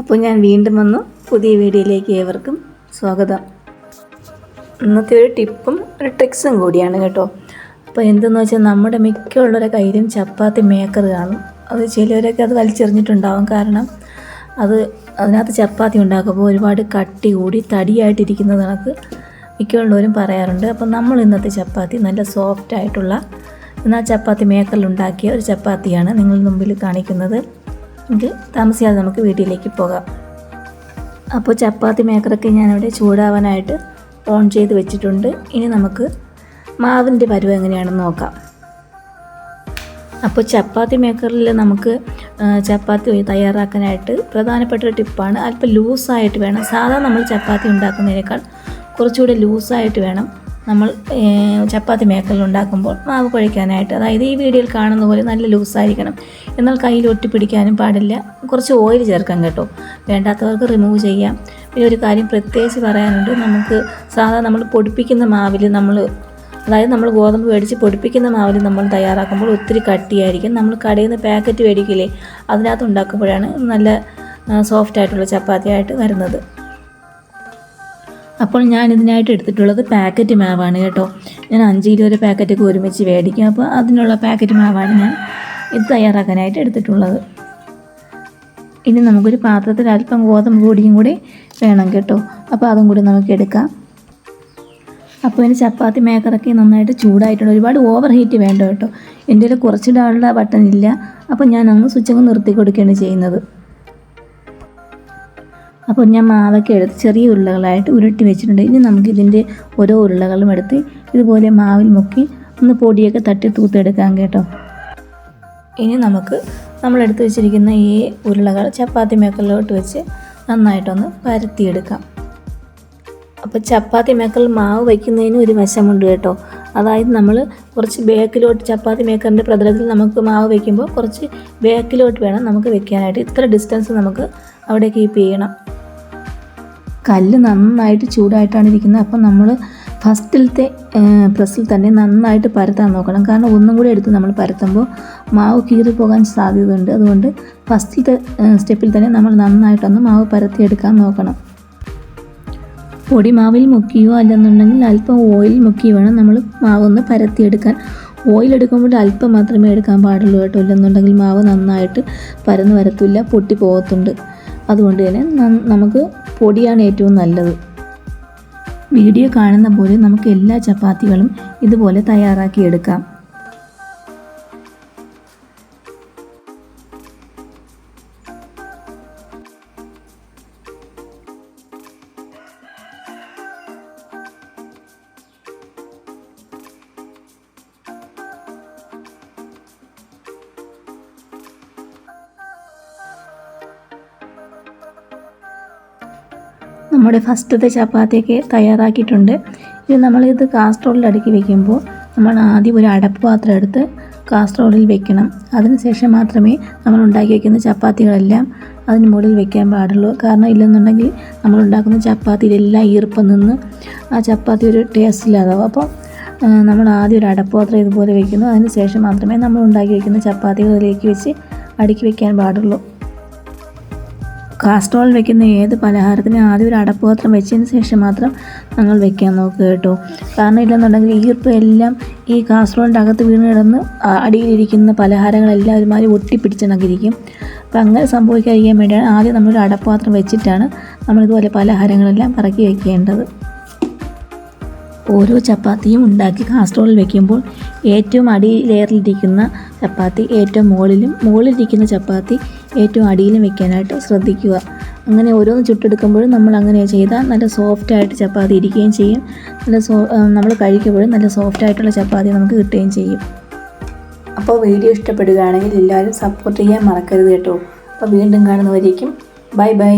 അപ്പോൾ ഞാൻ വീണ്ടും വന്നു. പുതിയ വീഡിയോയിലേക്ക് ഏവർക്കും സ്വാഗതം. ഇന്നത്തെ ഒരു ടിപ്പും ഒരു ട്രിക്സും കൂടിയാണ് കേട്ടോ. അപ്പോൾ എന്തെന്ന് വെച്ചാൽ നമ്മുടെ മിക്കുള്ളവരുടെ കയ്യിലും ചപ്പാത്തി മേക്കർ കാണും. അത് ചിലവരൊക്കെ അത് വലിച്ചെറിഞ്ഞിട്ടുണ്ടാവും കാരണം അത് അതിനകത്ത് ചപ്പാത്തി ഉണ്ടാക്കുമ്പോൾ ഒരുപാട് കട്ടി കൂടി തടിയായിട്ടിരിക്കുന്നത് കണക്ക് മിക്കുള്ളവരും പറയാറുണ്ട്. അപ്പോൾ നമ്മൾ ഇന്നത്തെ ചപ്പാത്തി നല്ല സോഫ്റ്റ് ആയിട്ടുള്ള എന്നാൽ ചപ്പാത്തി മേക്കറിൽ ഉണ്ടാക്കിയ ഒരു ചപ്പാത്തിയാണ് നിങ്ങൾ മുമ്പിൽ കാണിക്കുന്നത്. എങ്കിൽ താമസിയാതെ നമുക്ക് വീട്ടിലേക്ക് പോകാം. അപ്പോൾ ചപ്പാത്തി മേക്കറൊക്കെ ഞാനിവിടെ ചൂടാവാനായിട്ട് ഓൺ ചെയ്ത് വെച്ചിട്ടുണ്ട്. ഇനി നമുക്ക് മാവിന്റെ പരുവം എങ്ങനെയാണെന്ന് നോക്കാം. അപ്പോൾ ചപ്പാത്തി മേക്കറിൽ നമുക്ക് ചപ്പാത്തി തയ്യാറാക്കാനായിട്ട് പ്രധാനപ്പെട്ട ഒരു ടിപ്പാണ് അല്പം ലൂസായിട്ട് വേണം. സാധാരണ നമ്മൾ ചപ്പാത്തി ഉണ്ടാക്കുന്നതിനേക്കാൾ കുറച്ചുകൂടെ ലൂസായിട്ട് വേണം നമ്മൾ ചപ്പാത്തി മേക്കറിൽ ഉണ്ടാക്കുമ്പോൾ മാവ് കുഴയ്ക്കാനായിട്ട് അതായത് ഈ വീഡിയോയിൽ കാണുന്ന പോലെ നല്ല ലൂസായിരിക്കണം. എന്നാൽ കയ്യിൽ ഒട്ടിപ്പിടിക്കാനും പാടില്ല. കുറച്ച് ഓയിൽ ചേർക്കാം കേട്ടോ. വേണ്ടാത്തവർക്ക് റിമൂവ് ചെയ്യാം. പിന്നെ ഒരു കാര്യം പ്രത്യേകിച്ച് പറയാനുണ്ട്. നമുക്ക് സാധാരണ നമ്മൾ പൊടിപ്പിക്കുന്ന മാവിൽ നമ്മൾ അതായത് നമ്മൾ ഗോതമ്പ് മേടിച്ച് പൊടിപ്പിക്കുന്ന മാവിൽ നമ്മൾ തയ്യാറാക്കുമ്പോൾ ഒത്തിരി കട്ടിയായിരിക്കും. നമ്മൾ കടയിൽ നിന്ന് പാക്കറ്റ് മേടിക്കില്ലേ അതിനകത്ത് ഉണ്ടാക്കുമ്പോഴാണ് നല്ല സോഫ്റ്റ് ആയിട്ടുള്ള ചപ്പാത്തിയായിട്ട് വരുന്നത്. അപ്പോൾ ഞാൻ ഇതിനായിട്ട് എടുത്തിട്ടുള്ളത് പാക്കറ്റ് മാവാണ് കേട്ടോ. ഞാൻ അഞ്ച് കിലോ ഒരു പാക്കറ്റൊക്കെ ഒരുമിച്ച് മേടിക്കും. അപ്പോൾ അതിനുള്ള പാക്കറ്റ് മാവാണ് ഞാൻ ഇത് തയ്യാറാക്കാനായിട്ട് എടുത്തിട്ടുള്ളത്. ഇനി നമുക്കൊരു പാത്രത്തിൽ അല്പം ഗോതമ്പ് പൊടിയും കൂടി വേണം കേട്ടോ. അപ്പോൾ അതും കൂടി നമുക്ക് എടുക്കാം. അപ്പോൾ ഇതിന് ചപ്പാത്തി മേക്കറൊക്കെ നന്നായിട്ട് ചൂടായിട്ടുണ്ട്. ഒരുപാട് ഓവർ ഹീറ്റ് വേണ്ട കേട്ടോ. എന്റെ കയ്യിൽ കുറച്ചിടാനുള്ള ബട്ടൺ ഇല്ല. അപ്പോൾ ഞാൻ അങ്ങ് സ്വിച്ച് അങ്ങ് നിർത്തി കൊടുക്കുകയാണ് ചെയ്യുന്നത്. അപ്പോൾ ഞാൻ മാവൊക്കെ എടുത്ത് ചെറിയ ഉരുളകളായിട്ട് ഉരുട്ടി വെച്ചിട്ടുണ്ട്. ഇനി നമുക്ക് ഇതിന്റെ ഓരോ ഉരുളകളും എടുത്ത് ഇതുപോലെ മാവിൽ മുക്കി ഒന്ന് പൊടിയൊക്കെ തട്ടി തൂത്തെടുക്കാം കേട്ടോ. ഇനി നമുക്ക് നമ്മളെടുത്ത് വെച്ചിരിക്കുന്ന ഈ ഉരുളകൾ ചപ്പാത്തി മേക്കലിലോട്ട് വെച്ച് നന്നായിട്ടൊന്ന് പരത്തിയെടുക്കാം. അപ്പോൾ ചപ്പാത്തി മേക്കൽ മാവ് വയ്ക്കുന്നതിന് ഒരു വശമുണ്ട് കേട്ടോ. അതായത് നമ്മൾ കുറച്ച് ബേക്കിലോട്ട് ചപ്പാത്തി മേക്കറിന്റെ പ്രതലത്തിൽ നമുക്ക് മാവ് വയ്ക്കുമ്പോൾ കുറച്ച് ബേക്കിലോട്ട് വേണം നമുക്ക് വെക്കാനായിട്ട്. ഇത്ര ഡിസ്റ്റൻസ് നമുക്ക് അവിടെ കീപ്പ് ചെയ്യണം കല്ല് നന്നായിട്ട് ചൂടായിട്ടാണ് ഇരിക്കുന്നത്. അപ്പം നമ്മൾ ഫസ്റ്റിലത്തെ പ്രസ്സിൽ തന്നെ നന്നായിട്ട് പരത്താൻ നോക്കണം. കാരണം ഒന്നും കൂടി എടുത്ത് നമ്മൾ പരത്തുമ്പോൾ മാവ് കീറി കീറിപ്പോകാൻ സാധ്യതയുണ്ട്. അതുകൊണ്ട് ഫസ്റ്റിലത്തെ സ്റ്റെപ്പിൽ തന്നെ നമ്മൾ നന്നായിട്ടൊന്ന് മാവ് പരത്തിയെടുക്കാൻ നോക്കണം. പൊടി മാവിൽ മുക്കിയോ അല്ലെന്നുണ്ടെങ്കിൽ അല്പം ഓയിൽ മുക്കി വേണം നമ്മൾ മാവ് ഒന്ന് പരത്തിയെടുക്കാൻ. ഓയിൽ എടുക്കുമ്പോൾ അല്പം മാത്രമേ എടുക്കാൻ പാടുള്ളൂ കേട്ടോ. ഇല്ലെന്നുണ്ടെങ്കിൽ മാവ് നന്നായിട്ട് പരന്ന് വരത്തില്ല പൊട്ടി പോകത്തുണ്ട്. അതുകൊണ്ട് തന്നെ നമുക്ക് പൊടിയാണ് ഏറ്റവും നല്ലത്. വീഡിയോ കാണുന്ന പോലെ നമുക്ക് എല്ലാ ചപ്പാത്തികളും ഇതുപോലെ തയ്യാറാക്കി നമ്മുടെ ഫസ്റ്റത്തെ ചപ്പാത്തിയൊക്കെ തയ്യാറാക്കിയിട്ടുണ്ട്. ഇത് നമ്മളിത് കാസ്ട്രോളിൽ അടുക്കി വെക്കുമ്പോൾ നമ്മൾ ആദ്യം ഒരു അടപ്പ് പാത്രം എടുത്ത് കാസ്ട്രോളിൽ വെക്കണം. അതിനുശേഷം മാത്രമേ നമ്മൾ ഉണ്ടാക്കി വയ്ക്കുന്ന ചപ്പാത്തികളെല്ലാം അതിന് മുകളിൽ വെക്കാൻ പാടുള്ളൂ. കാരണം ഇല്ലെന്നുണ്ടെങ്കിൽ നമ്മൾ ഉണ്ടാക്കുന്ന ചപ്പാത്തിയിലെല്ലാം ഈർപ്പം നിന്ന് ആ ചപ്പാത്തി ഒരു ടേസ്റ്റ് ഇല്ലാതാവും. അപ്പോൾ നമ്മൾ ആദ്യം ഒരു അടപ്പാത്രം ഇതുപോലെ വെക്കുന്നു. അതിന് ശേഷം മാത്രമേ നമ്മൾ ഉണ്ടാക്കി വെക്കുന്ന ചപ്പാത്തികളിലേക്ക് വെച്ച് അടുക്കി വെക്കാൻ പാടുള്ളൂ. കാസ്ട്രോൾ വെക്കുന്ന ഏത് പലഹാരത്തിനും ആദ്യം ഒരു അടപ്പുപാത്രം വെച്ചതിന് ശേഷം മാത്രം നമ്മൾ വെക്കാൻ നോക്കുക കേട്ടോ. കാരണം ഇല്ലെന്നുണ്ടെങ്കിൽ ഈർപ്പം എല്ലാം ഈ കാസ്ട്രോളിന്റെ അകത്ത് വീണ് കിടന്ന് അടിയിലിരിക്കുന്ന പലഹാരങ്ങളെല്ലാം ഒരുമാതിരി ഒട്ടിപ്പിടിച്ചിണക്കിരിക്കും അപ്പം അങ്ങനെ സംഭവിക്കാതിരിക്കാൻ വേണ്ടിയാണ് ആദ്യം നമ്മളൊരു അടപ്പാത്രം വെച്ചിട്ടാണ് നമ്മളിതുപോലെ പലഹാരങ്ങളെല്ലാം പറക്കി വെക്കേണ്ടത്. ഓരോ ചപ്പാത്തിയും ഉണ്ടാക്കി കാസ്ട്രോളിൽ വെക്കുമ്പോൾ ഏറ്റവും അടി ലെയറിലിരിക്കുന്ന ചപ്പാത്തി ഏറ്റവും മുകളിലും മുകളിലിരിക്കുന്ന ചപ്പാത്തി ഏറ്റവും അടിയിലും വെക്കാനായിട്ട് ശ്രദ്ധിക്കുക. അങ്ങനെ ഓരോന്ന് ചുട്ടെടുക്കുമ്പോഴും നമ്മൾ അങ്ങനെ ചെയ്താൽ നല്ല സോഫ്റ്റായിട്ട് ചപ്പാത്തി ഇരിക്കുകയും ചെയ്യും. നല്ല സോ നമ്മൾ കഴിക്കുമ്പോഴും നല്ല സോഫ്റ്റായിട്ടുള്ള ചപ്പാത്തി നമുക്ക് കിട്ടുകയും ചെയ്യും. അപ്പോൾ വീഡിയോ ഇഷ്ടപ്പെടുകയാണെങ്കിൽ എല്ലാവരും സപ്പോർട്ട് ചെയ്യാൻ മറക്കരുത് കേട്ടോ. അപ്പോൾ വീണ്ടും കാണുന്നവരേക്കും ബൈ ബൈ.